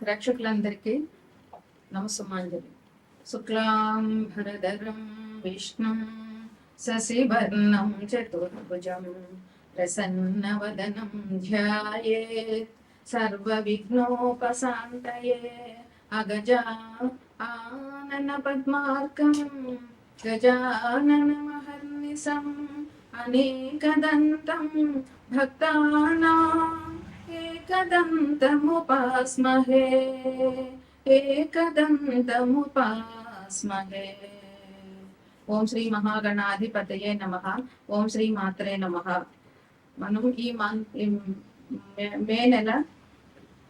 ప్రేక్షకులందరికీ నమస్సమాంజలి శుక్లాం భరధరం విష్ణుం శశివర్ణం చతుర్భుజం ప్రసన్నవదనం ధ్యాయేత్ సర్వవిఘ్నోపశాంతయే అగజా ఆనన పద్మార్కం గజాననమహర్నిశం అనేకదంతం భక్తానాం एकदन्तमुपास्महे एकदन्तमुपास्महे ఓం శ్రీ మహాగణాధిపతయే నమ ఓం శ్రీ మాత్రే నమ మనం ఈ మా ఈ మే- మే నెల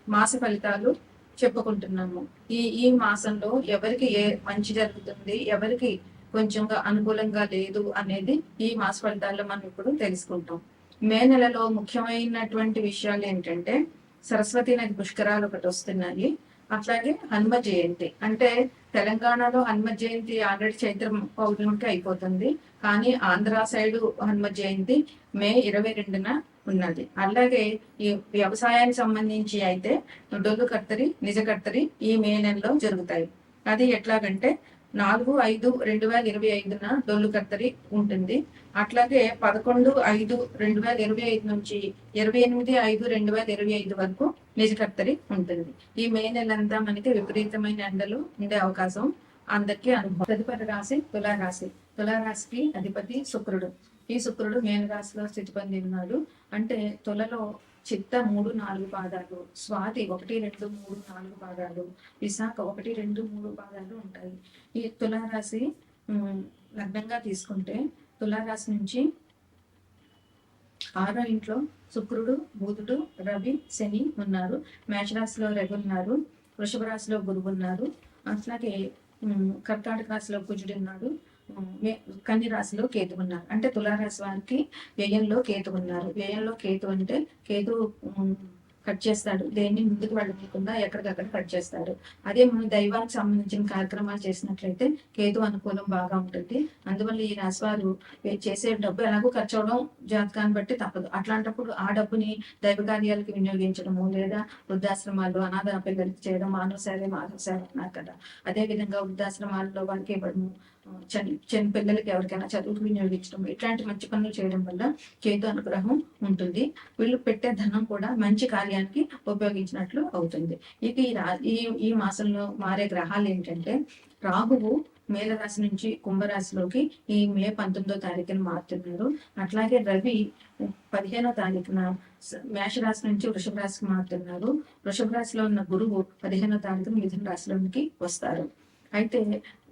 మాస ఫలితాలు చెప్పుకుంటున్నాము ఈ ఈ మాసంలో ఎవరికి ఏ మంచి జరుగుతుంది ఎవరికి కొంచెంగా అనుకూలంగా లేదు అనేది ఈ మాస ఫలితాల్లో మనం ఇప్పుడు తెలుసుకుంటాం మే నెలలో ముఖ్యమైనటువంటి విషయాలు ఏంటంటే సరస్వతి నది పుష్కరాలు ఒకటి వస్తున్నాయి. అట్లాగే హనుమ జయంతి. అంటే తెలంగాణలో హనుమ జయంతి ఆల్రెడీ చైత్ర పౌర్ణమికి అయిపోతుంది. కానీ ఆంధ్ర సైడ్ హనుమ జయంతి మే ఇరవై రెండున ఉన్నది. అలాగే ఈ వ్యవసాయానికి సంబంధించి అయితే డొల్లు కర్తరి నిజ కర్తరి ఈ మే నెలలో జరుగుతాయి. అది ఎట్లాగంటే నాలుగు ఐదు రెండు వేల ఇరవై ఐదున డొల్లు కర్తరి ఉంటుంది. అట్లాగే పదకొండు ఐదు రెండు వేల ఇరవై ఐదు నుంచి ఇరవై ఎనిమిది ఐదు రెండు వేల ఇరవై ఐదు వరకు నిజ కత్తరి ఉంటుంది. ఈ మే నెలంతా మనకి విపరీతమైన ఎండలు ఉండే అవకాశం అందరికీ అనుభవం. తదుపరి రాశి తులారాశి. తులారాశికి అధిపతి శుక్రుడు. ఈ శుక్రుడు మేన రాశిలో స్థితి పొంది ఉన్నాడు అంటే తులలో చిత్త మూడు నాలుగు పాదాలు స్వాతి ఒకటి రెండు మూడు నాలుగు పాదాలు విశాఖ ఒకటి రెండు మూడు పాదాలు ఉంటాయి. ఈ తులారాశి లగ్నంగా తీసుకుంటే తులారాశి నుంచి ఆరో ఇంట్లో శుక్రుడు బుధుడు రవి శని ఉన్నారు. మేషరాశిలో రవి ఉన్నారు. వృషభ రాశిలో గురువు ఉన్నారు. అట్లాగే కర్కాటక రాశిలో కుజుడు ఉన్నాడు. కన్య రాశిలో కేతు ఉన్నారు. అంటే తులారాశి వారికి వ్యయంలో కేతు ఉన్నారు. వ్యయంలో కేతు అంటే కేతు కట్ చేస్తాడు. దేన్ని ముందుకు వెళ్ళకుండా ఎక్కడికక్కడ కట్ చేస్తాడు. అదే మనం దైవానికి సంబంధించిన కార్యక్రమాలు చేసినట్లయితే కేతు అనుకూలం బాగా ఉంటుంది. అందువల్ల ఈ రాశి వారు చేసే డబ్బు ఎలాగో ఖర్చు అవడం జాతకాన్ని బట్టి తప్పదు. అట్లాంటప్పుడు ఆ డబ్బుని దైవ కార్యాలకు వినియోగించడము లేదా వృద్ధాశ్రమాల్లో అనాథ పిల్లలకి చేయడం మానవ సేవ మానవ సేవ అన్నారు కదా. అదే విధంగా వృద్ధాశ్రమాల్లో వారికి ఇవ్వడము చని చని పిల్లలకి ఎవరికైనా చదువుకు వినియోగించడం ఇట్లాంటి మంచి పనులు చేయడం వల్ల కేతు అనుగ్రహం ఉంటుంది. వీళ్ళు పెట్టే ధనం కూడా మంచి కార్యానికి ఉపయోగించినట్లు అవుతుంది. ఇక ఈ రా ఈ ఈ మాసంలో మారే గ్రహాలు ఏంటంటే రాహువు మేలరాశి నుంచి కుంభరాశిలోకి ఈ మే పంతొమ్మిదో తారీఖున మారుతున్నారు. అట్లాగే రవి పదిహేనో తారీఖున మేషరాశి నుంచి వృషభ రాశికి మారుతున్నారు. వృషభ రాశిలో ఉన్న గురువు పదిహేనో తారీఖున మిథున రాశిలోనికి వస్తారు. అయితే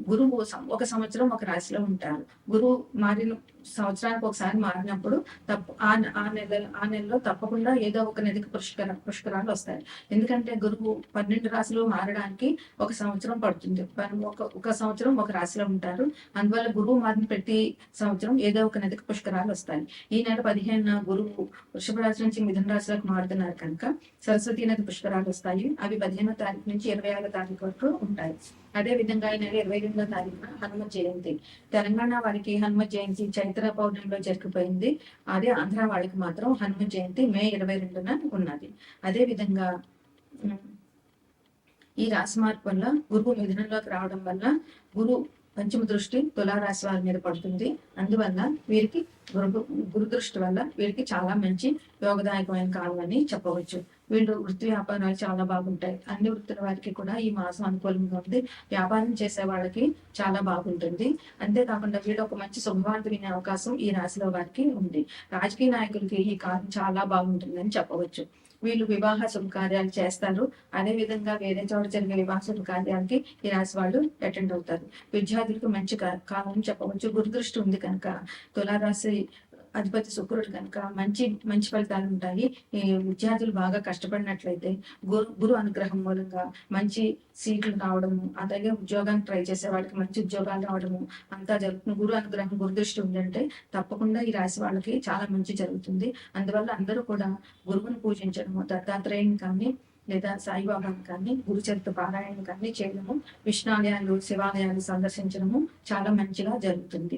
గురువు ఒక సంవత్సరం ఒక రాశిలో ఉంటారు. గురువు మారిన సంవత్సరానికి ఒకసారి మారినప్పుడు తప్పు ఆ ఆ నెల ఆ నెలలో తప్పకుండా ఏదో ఒక నదికి పుష్కర పుష్కరాలు వస్తాయి. ఎందుకంటే గురువు పన్నెండు రాశిలో మారడానికి ఒక సంవత్సరం పడుతుంది. ఒక ఒక సంవత్సరం ఒక రాశిలో ఉంటారు. అందువల్ల గురువు మారిన ప్రతి సంవత్సరం ఏదో ఒక నదికి పుష్కరాలు వస్తాయి. ఈ నెల పదిహేను గురువు వృషభ రాశి నుంచి మిథున రాశిలోకి మారుతున్నారు కనుక సరస్వతి నది పుష్కరాలు వస్తాయి. అవి పదిహేనో తారీఖు నుంచి ఇరవై ఆరో తారీఖు వరకు ఉంటాయి. అదే విధంగా ఈ నెల ఇరవై రెండో తారీఖున హనుమ జయంతి. తెలంగాణ వారికి హనుమ జయంతి చైత్ర పౌర్ణమిలో జరిగిపోయింది. అదే ఆంధ్ర వాళ్ళకి మాత్రం హనుమ జయంతి మే ఇరవై రెండున ఉన్నది. అదే విధంగా ఈ రాశి మార్పు వల్ల గురువు మిథునంలోకి రావడం వల్ల గురు పంచమ దృష్టి తులారాశి వారి మీద పడుతుంది. అందువల్ల వీరికి గురు దృష్టి వల్ల వీరికి చాలా మంచి యోగదాయకమైన కాలం అని చెప్పవచ్చు. వీళ్ళు వృత్తి వ్యాపారాలు చాలా బాగుంటాయి. అన్ని వృత్తుల వారికి కూడా ఈ మాసం అనుకూలంగా ఉంది. వ్యాపారం చేసే వాళ్ళకి చాలా బాగుంటుంది. అంతేకాకుండా వీళ్ళు ఒక మంచి శుభవార్త వినే అవకాశం ఈ రాశిలో వారికి ఉంది. రాజకీయ నాయకులకి ఈ కాలం చాలా బాగుంటుందని చెప్పవచ్చు. వీళ్ళు వివాహ శుభకార్యాలు చేస్తారు. అదే విధంగా వేరే చోట జరిగే వివాహ శుభకార్యాలకి ఈ రాశి వాళ్ళు అటెండ్ అవుతారు. విద్యార్థులకు మంచి కాలం చెప్పవచ్చు. గురుదృష్టి ఉంది కనుక తులారాశి అధిపతి శుక్రుడు కనుక మంచి మంచి ఫలితాలు ఉంటాయి. ఈ విద్యార్థులు బాగా కష్టపడినట్లయితే గురు గురు అనుగ్రహం మూలంగా మంచి సీట్లు రావడము అలాగే ఉద్యోగానికి ట్రై చేసే వాళ్ళకి మంచి ఉద్యోగాలు రావడము అంతా జరుగుతుంది. గురు అనుగ్రహం గురుదృష్టి ఉందంటే తప్పకుండా ఈ రాశి వాళ్ళకి చాలా మంచి జరుగుతుంది. అందువల్ల అందరూ కూడా గురువుని పూజించడము దత్తాత్రేయుని కానీ లేదా సాయిబాబాని కానీ గురుచరిత పారాయణ కానీ చేయడము విష్ణాలయాలు శివాలయాలు సందర్శించడము చాలా మంచిగా జరుగుతుంది.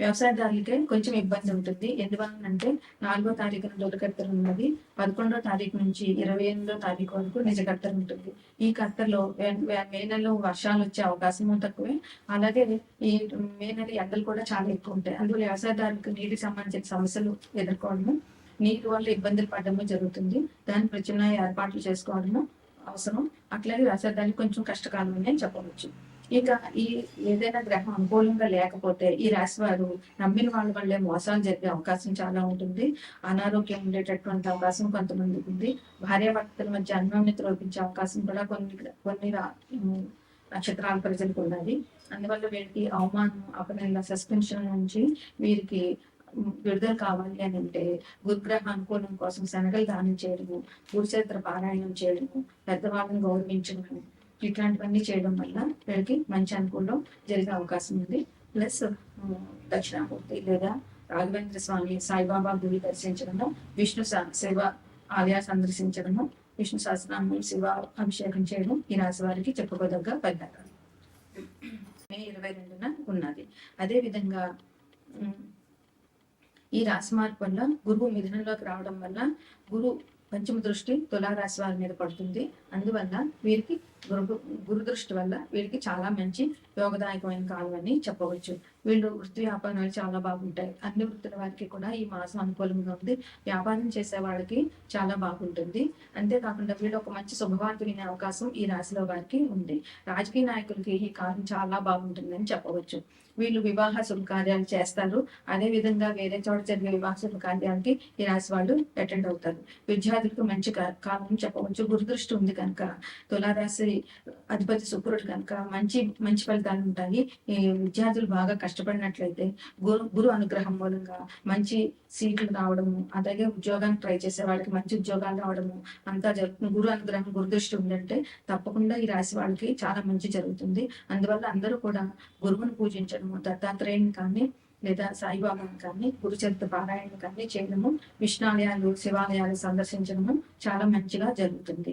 వ్యవసాయదారులకే కొంచెం ఇబ్బంది ఉంటుంది. ఎందువలనంటే నాలుగో తారీఖున దొరకత్తరు ఉన్నది. పదకొండో తారీఖు నుంచి ఇరవై ఎనిమిదో తారీఖు వరకు నిజ నిజకర్తలు ఉంటుంది. ఈ కర్తలో మే నెలలో వర్షాలు వచ్చే అవకాశము తక్కువే. అలాగే ఈ మే నెల ఎండలు కూడా చాలా ఎక్కువ ఉంటాయి. అందువల్ల వ్యవసాయదారులకు నీటికి సంబంధించిన సమస్యలు ఎదుర్కోవడము నీటి వల్ల ఇబ్బందులు పడడము జరుగుతుంది. దాని ప్రత్యామ్నాయ ఏర్పాట్లు చేసుకోవడము అవసరం. అట్లాగే వ్యవసాయదారులకు కొంచెం కష్టకాలం అని చెప్పవచ్చు. ఇక ఈ ఏదైనా గ్రహం అనుకూలంగా లేకపోతే ఈ రాశి వారు నమ్మిన వాళ్ళ వల్లే మోసాలు జరిగే అవకాశం చాలా ఉంటుంది. అనారోగ్యం ఉండేటటువంటి అవకాశం కొంతమందికి ఉంది. భార్యాభర్తల మధ్య అన్యోన్యత రోపించే అవకాశం కూడా కొన్ని కొన్ని నక్షత్రాల ప్రజలకు ఉన్నది అందువల్ల వీరికి అవమానం అపనల సస్పెన్షన్ నుంచి వీరికి విడుదల కావాలి అని అంటే గురుగ్రహ అనుకూలం కోసం శనగలు దానం చేయడము గురుచరిత్ర పారాయణం చేయడము పెద్దవాళ్ళని గౌరవించడము ఇట్లాంటివన్నీ చేయడం వల్ల వీళ్ళకి మంచి అనుకూలం జరిగే అవకాశం ఉంది. ప్లస్ దక్షిణామూర్తి లేదా రాఘవేంద్ర స్వామి సాయిబాబా గుడి దర్శించడము విష్ణు స- శివ ఆలయ సందర్శించడము విష్ణు సహస్రనామం శివ అభిషేకం చేయడం ఈ రాశి వారికి చెప్పుకోదగ్గ పరిణామం మే ఇరవై రెండున ఉన్నది. అదే విధంగా ఈ రాశి మార్పు వల్ల గురువు మిథునంలోకి రావడం వల్ల గురు పంచమ దృష్టి తులారాశి వారి మీద పడుతుంది. అందువల్ల వీరికి గురు దృష్టి వల్ల వీళ్ళకి చాలా మంచి యోగదాయకమైన కాలం అని చెప్పవచ్చు. వీళ్ళు వృత్తి వ్యాపారాలు చాలా బాగుంటాయి. అన్ని వృత్తుల వారికి కూడా ఈ మాసం అనుకూలంగా ఉంది. వ్యాపారం చేసే వాళ్ళకి చాలా బాగుంటుంది. అంతేకాకుండా వీళ్ళు ఒక మంచి శుభవార్త వినే అవకాశం ఈ రాశిలో వారికి ఉంది. రాజకీయ నాయకులకి ఈ కాలం చాలా బాగుంటుందని చెప్పవచ్చు. వీళ్ళు వివాహ శుభకార్యాలు చేస్తారు. అదే విధంగా వేరే చోట జరిగే వివాహ శుభకార్యాలకి ఈ రాశి వాళ్ళు అటెండ్ అవుతారు. విద్యార్థులకు మంచి కాలం చెప్పవచ్చు. గురుదృష్టి ఉంది కనుక తులారాశి అధిపతి శుక్రుడు కనుక మంచి మంచి ఫలితాలు ఉంటాయి. ఈ విద్యార్థులు బాగా కష్టపడినట్లయితే గురు గురు అనుగ్రహం మూలంగా మంచి సీట్లు రావడము అలాగే ఉద్యోగానికి ట్రై చేసే వాళ్ళకి మంచి ఉద్యోగాలు రావడము అంతా జరుగుతుంది గురు అనుగ్రహం గురుదృష్టి ఉందంటే తప్పకుండా ఈ రాశి వాళ్ళకి చాలా మంచి జరుగుతుంది. అందువల్ల అందరూ కూడా గురువుని పూజించడము దత్తాత్రేయుని కానీ లేదా సాయిబాబాని కానీ గురుచరిత్ర పారాయణ కానీ చేయడము విష్ణాలయాలు శివాలయాలు సందర్శించడము చాలా మంచిగా జరుగుతుంది.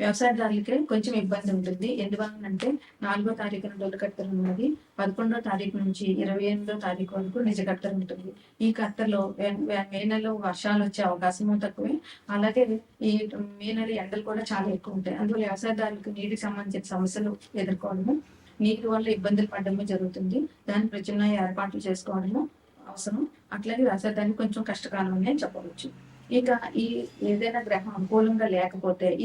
వ్యవసాయదారులకే కొంచెం ఇబ్బంది ఉంటుంది. ఎందువలనంటే నాలుగో తారీఖున దొరకత్తలు ఉన్నది. పదకొండో తారీఖు నుంచి ఇరవై ఎనిమిదో తారీఖు వరకు నిజ నిజకర్తలు ఉంటుంది. ఈ కర్తలో మే నెలలో వర్షాలు వచ్చే అవకాశము తక్కువే. అలాగే ఈ మే నెల ఎండలు కూడా చాలా ఎక్కువ ఉంటాయి. అందువల్ల వ్యవసాయదారులకు నీటికి సంబంధించిన సమస్యలు ఎదుర్కోవడము నీటి వల్ల ఇబ్బందులు పడడము జరుగుతుంది. దాని ప్రత్యామ్నాయ ఏర్పాట్లు చేసుకోవడము అవసరం. అట్లాగే వ్యవసాయదానికి కొంచెం కష్టకాలం అని చెప్పవచ్చు. ఇక ఈ ఏదైనా గ్రహం అనుకూలంగా లేకపోతే ఈ